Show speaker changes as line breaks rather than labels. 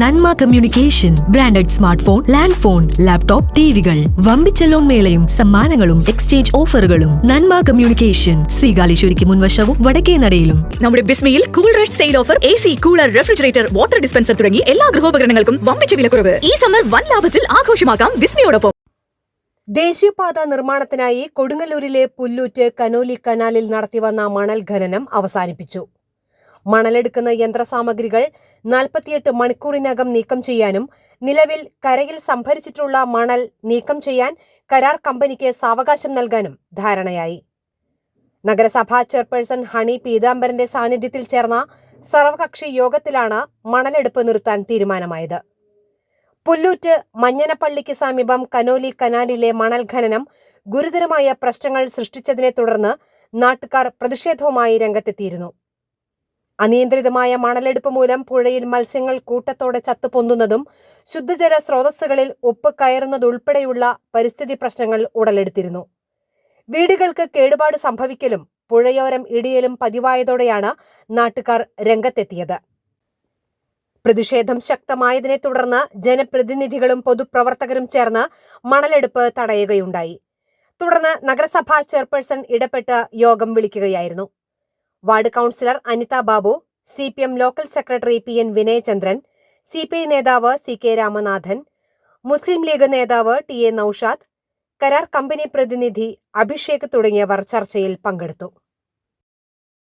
Nanma communication branded smart phone land phone laptop ടിവികൾ. വമ്പിച്ച loan മേളയും സമ്മാനങ്ങളും exchange ഓഫറുകളും. നന്മ കമ്മ്യൂണിക്കേഷൻ ശ്രീകാലേശ്വരിക്ക് മുൻവശവും വടക്കേ നടയിലും.
നമ്മുടെ ബിസ്മയിൽ cool red sale offer A C cooler refrigerator water dispenser തുടങ്ങി എല്ലാ ഗൃഹോപകരണങ്ങൾക്കും വമ്പിച്ച വിലക്കുറവ്. ഈ സമ്മർ വൻ ലാഭത്തിൽ ആഘോഷമാക്കാം ബിസ്മിയോടൊപ്പം.
ദേശീയപാത നിർമ്മാണത്തിനായി കൊടുങ്ങല്ലൂരിലെ പുല്ലൂറ്റ് കനോലി കനാലിൽ നടത്തിവന്ന മണൽ ഖനനം അവസാനിപ്പിച്ചു. മണലെടുക്കുന്ന യന്ത്രസാമഗ്രികൾ നാൽപ്പത്തിയെട്ട് മണിക്കൂറിനകം നീക്കം ചെയ്യാനും നിലവിൽ കരയിൽ സംഭരിച്ചിട്ടുള്ള മണൽ നീക്കം ചെയ്യാൻ കരാർ കമ്പനിക്ക് സാവകാശം നൽകാനും ധാരണയായി. നഗരസഭാ ചെയർപേഴ്സൺ ഹണി പീതാംബരന്റെ സാന്നിധ്യത്തിൽ ചേർന്ന സർവകക്ഷി യോഗത്തിലാണ് മണലെടുപ്പ് നിർത്താൻ തീരുമാനമായത്. പുല്ലൂറ്റ് മഞ്ഞനപ്പള്ളിക്ക് സമീപം കനോലി കനാലിലെ മണൽ ഖനനം ഗുരുതരമായ പ്രശ്നങ്ങൾ സൃഷ്ടിച്ചതിനെ തുടർന്ന് നാട്ടുകാർ പ്രതിഷേധവുമായി രംഗത്തെത്തിയിരുന്നു. അനിയന്ത്രിതമായ മണലെടുപ്പ് മൂലം പുഴയിൽ മത്സ്യങ്ങൾ കൂട്ടത്തോടെ ചത്തുപൊന്തുന്നതും ശുദ്ധജല സ്രോതസ്സുകളിൽ ഉപ്പ് കയറുന്നതുൾപ്പെടെയുള്ള പരിസ്ഥിതി പ്രശ്നങ്ങൾ ഉടലെടുത്തിരുന്നു. വീടുകൾക്ക് കേടുപാട് സംഭവിക്കലും പുഴയോരം ഇടിയലും പതിവായതോടെയാണ് നാട്ടുകാർ രംഗത്തെത്തിയത്. പ്രതിഷേധം ശക്തമായതിനെ തുടർന്ന് ജനപ്രതിനിധികളും പൊതുപ്രവർത്തകരും ചേർന്ന് മണലെടുപ്പ് തടയുകയുണ്ടായി. തുടർന്ന് നഗരസഭാ ചെയർപേഴ്സൺ ഇടപെട്ട് യോഗം വിളിക്കുകയായിരുന്നു. Ward councillor Anitha Babu C P M local secretary P N Vinayachandran C P I നേതാവ് സി കെ രാമനാഥൻ മുസ്ലിം ലീഗ് നേതാവ് ടി എ നൌഷാദ് കരാർ കമ്പനി പ്രതിനിധി അഭിഷേക് തുടങ്ങിയവർ ചർച്ചയിൽ പങ്കെടുത്തു.